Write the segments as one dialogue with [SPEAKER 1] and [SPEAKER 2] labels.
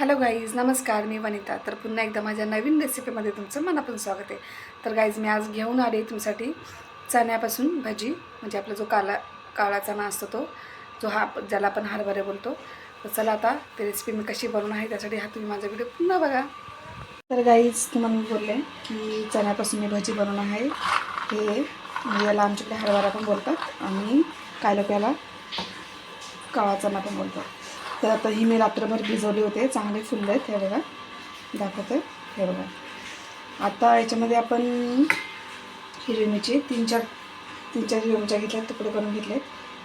[SPEAKER 1] Hello guys नमस्कार मी वनिता. तर पुन्हा एकदा माझ्या नवीन रेसिपीमध्ये तुमचं मनापासून स्वागत आहे. तर गाईज मी आज घेऊन आले तुमच्यासाठी चण्यापासून भजी म्हणजे आपला जो काला काळा चणा असतो तो जो हा ज्याला आपण हरभरे बोलतो. तर चला आता ते रेसिपी मी कशी बनवून आहे त्यासाठी हा तुम्ही माझा व्हिडिओ पुन्हा बघा. तर गाईज तुम्हाला मी बोलले की चण्यापासून मी भजी बनवणं आहे. हे याला आमच्याकडे हरभरा पण बोलतात आणि काय लोक याला काळा चणा पण बोलतात. तर आता ही मी रात्रभर भिजवले होते. चांगले फुलले आहेत हे बघा. दाखवते. हे बघा. आता याच्यामध्ये आपण हिरवी मिरची तीन चार तीन चार हिरवी मिरच्या घेतल्या तुकडे करून घेतले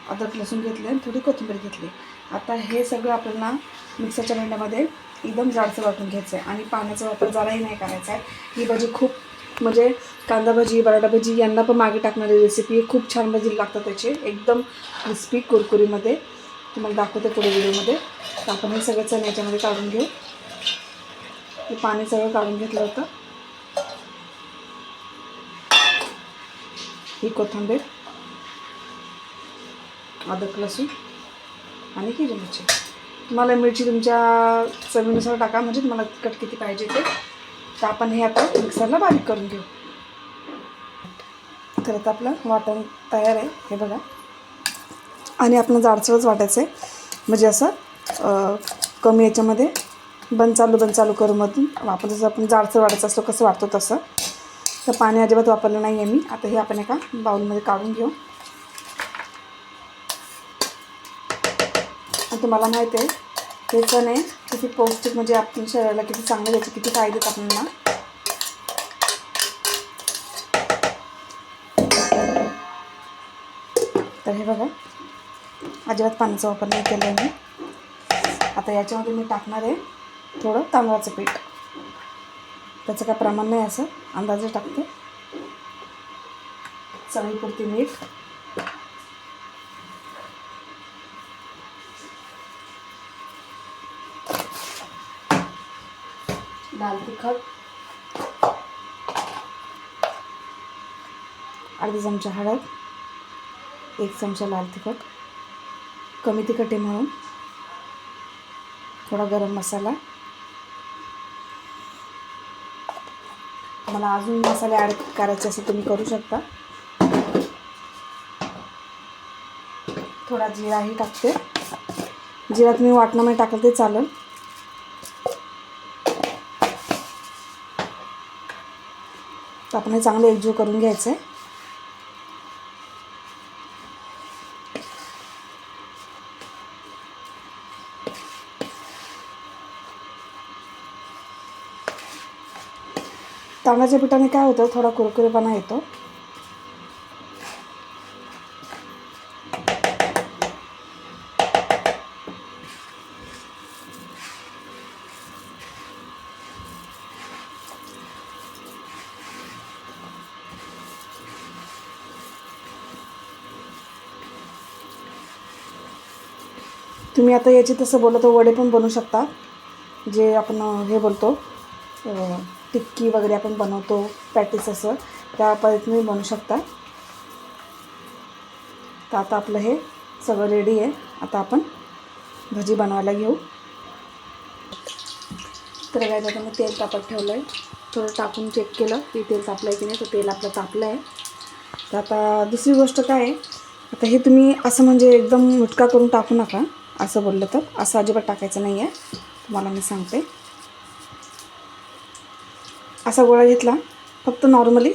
[SPEAKER 1] अद्रक लसूण घेतले आणि थोडी कोथिंबीर घेतली. आता हे सगळं आपल्याला मिक्सरच्या भांड्यामध्ये एकदम जाडचं वाटून घ्यायचं आहे आणि पाण्याचा वापर जराही नाही करायचा आहे. ही भाजी खूप म्हणजे कांदा भजी बटाटा भजी यांना पण मागे टाकणारी रेसिपी खूप छान भजी लागतात त्याची. एकदम क्रिस्पी कुरकुरीमध्ये. तुम्हाला दाखवते पुढे व्हिडिओमध्ये. तर आपण हे सगळं चणे याच्यामध्ये काढून घेऊ. हे पाणी सगळं काढून घेतलं होतं. ही कोथिंबीर अदक लसूण आणि हिरवी मिरची. तुम्हाला मिरची तुमच्या चवीनुसार टाका. म्हणजे तुम्हाला तिखट किती पाहिजे ते. तर आपण हे आता मिक्सरला बारीक करून घेऊ. तर आता आपलं वाटण तयार आहे. हे बघा. आणि आपण जाडसरच वाटायचं आहे म्हणजे असं कमी याच्यामध्ये बंद चालू बंद चालू करू मधून आपण जसं आपण जाडसर वाटायचं असलो कसं वाटतो तसं. तर पाणी अजिबात वापरलं नाही आहे मी. आता हे आपण एका बाउलमध्ये काढून घेऊ. आणि तुम्हाला माहिती आहे हे चणे किती पौष्टिक म्हणजे आपण शरीराला किती चांगले द्यायचे किती फायदे आहेत आपल्याला. तर हे बघा अजिबात पाण्याचा वापर नाही केला आहे मी. आता याच्यामध्ये मी टाकणार आहे थोडं तांदळाचं पीठ. त्याचं काय प्रमाण नाही असं. अंदाजे टाकते. चवीपुरती मीठ. लाल तिखट. अर्धी चमचा हळद. एक चमचा लाल तिखट. कमी तिखट आहे म्हणून. थोडा गरम मसाला. मला अजून मसाले ॲड करायचे असेल तुम्ही करू शकता. थोडा जिराही टाकते. जिरा तुम्ही वाटणामध्ये टाकलं ते चालेल. तर आपण हे चांगलं एकजीव करून घ्यायचं आहे तांदळाच्या पिठाने काय होतं थोडा कुरकुरेपणा येतो. तुम्ही आता याची तसं बोललं तर वडे पण बनवू शकता जे आपण हे बोलतो टिक्की वगैरे आपण बनवतो पॅटीस असं. त्या पद्धतीने बनवू शकता. तर आता आपलं हे सगळं रेडी आहे. आता आपण भजी बनवायला घेऊ. तर काय आता मी तेल तापत ठेवलं आहे थोडं टाकून चेक केलं की तेल तापलं आहे की नाही. तर तेल आपलं तापलं आहे तर आता दुसरी गोष्ट काय आहे? आता हे तुम्ही असं म्हणजे एकदम मुटका करून टाकू नका. असं बोललं तर. असं अजिबात टाकायचं नाही आहे तुम्हाला मी सांगते. असा गोळा घेतला. फक्त नॉर्मली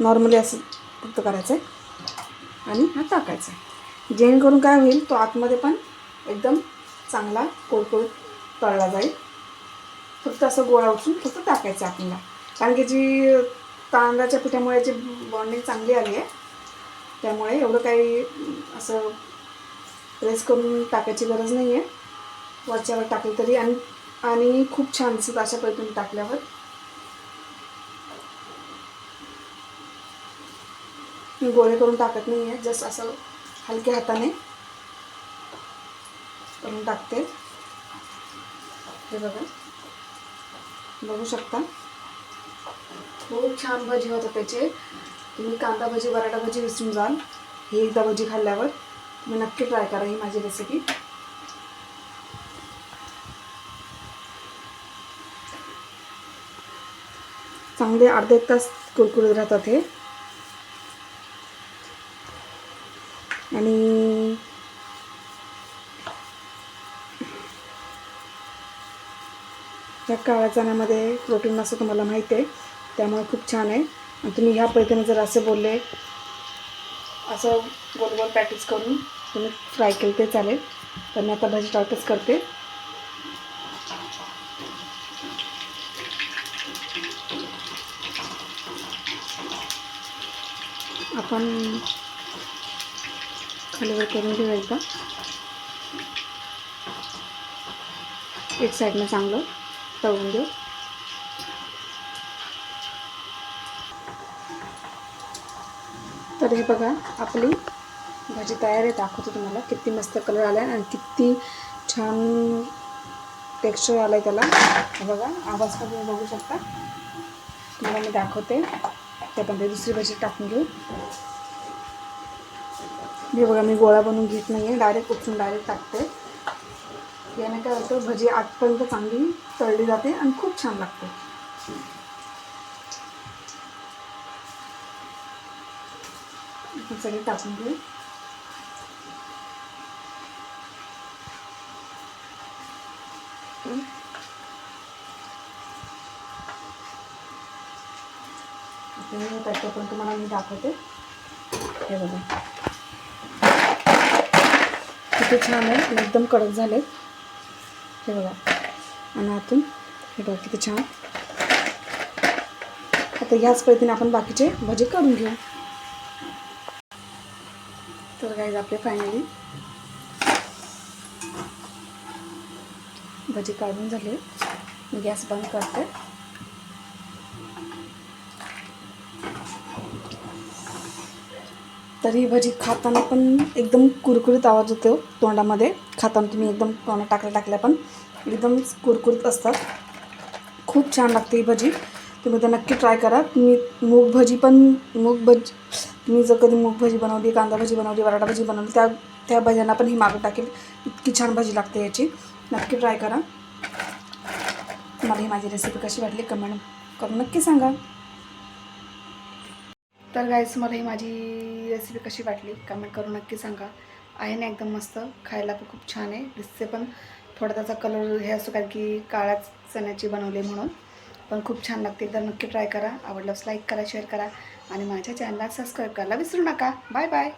[SPEAKER 1] नॉर्मली असं फक्त करायचं आहे आणि हा टाकायचा. आहे जेणेकरून काय होईल तो आतमध्ये पण एकदम चांगला कोळकोळीत तळला जाईल. फक्त असं गोळा उचलून फक्त टाकायचं आहे आपल्याला कारण की जी तांदळाच्या पिठामुळे याची बॉन्डिंग चांगली आली आहे त्यामुळे एवढं काही असं प्रेस करून टाकायची गरज नाही आहे वरच्यावर टाकली तरी. आणि आणि खूप छान दिसत अशा पद्धतीने टाकल्यावर. मी गोळे करून टाकत नाही आहे जस्ट असं हलक्या हाताने करून टाकते. हे बघा. बघू शकता. खूप छान भजी होतं त्याचे. तुम्ही कांदा भजी बराटा भजी विसरून जाल. ही एकदा भजी खाल्ल्यावर तुम्ही नक्की ट्राय करा ही माझी रेसिपी चांगले अर्धे तास कुरकुरत राहतात हे. ह्या काळ्या चण्यामध्ये प्रोटीन असं तुम्हाला माहिती आहे. त्यामुळे खूप छान आहे. आणि तुम्ही ह्या पद्धतीने जर असे बोलले असं गोल गोल पॅटीस करून तुम्ही फ्राय केलं ते चालेल. तर मी आता भाजी टाकच करते. आपण खालीवर करून घेऊया एकदा. एक साईडनं चांगलं. तळून घेऊ. तर हे बघा आपली भाजी तयार आहे दाखवतो तुम्हाला किती मस्त कलर आला आहे आणि किती छान टेक्स्चर आलं आहे त्याला. हे बघा आवाज पण तुम्ही बघू शकता. तुम्हाला मी दाखवते. त्यामध्ये दुसरी भाजी टाकून घेऊ. हे बघा मी गोळा बनवून घेत नाही आहे डायरेक्ट उठून डायरेक्ट टाकते. याने काय होतं भजी आठपर्यंत चांगली तळली जाते आणि खूप छान लागते. सगळी सगळे टाकून घेऊ. त्याचं पण तुम्हाला मी दाखवते. हे बघा. किती छान आहे एकदम कडक झाले हे बघा. आणि आतून हे बघा किती छान. आता ह्याच पद्धतीने आपण बाकीचे भजे काढून घेऊ. तर गाईज आपले फायनली भजी काढून झाले. मी गॅस बंद करते. तर ही भजी खाताना पण एकदम कुरकुरीत आवाज येतो तोंडामध्ये. खाताना तुम्ही एकदम तोंडात टाकल्या टाकल्या पण एकदम कुरकुरीत असतात. खूप छान लागते ही भजी. तुम्ही तर नक्की ट्राय करा. तुम्ही मूग भजी पण मूग भजी तुम्ही जर कधी मूग भजी बनवली कांदा भजी बनवली बराटा भजी बनवली त्या त्या भज्यांना पण ही मागं टाकेल. इतकी छान भजी लागते याची. नक्की ट्राय करा. तुम्हाला ही माझी रेसिपी कशी वाटली कमेंट करून नक्की सांगा. तर गाईस मला ही माझी रेसिपी कशी वाटली कमेंट करून नक्की सांगा. आहे ना एकदम मस्त खायला पण खूप छान आहे. दिसते पण थोडा त्याचा कलर हे असतो कारण की काळ्या चण्याची बनवली म्हणून. पण खूप छान लागते एकदा नक्की ट्राय करा. आवडल्यास लाईक करा शेअर करा. आणि माझ्या चॅनलला सबस्क्राईब करायला विसरू नका. Bye bye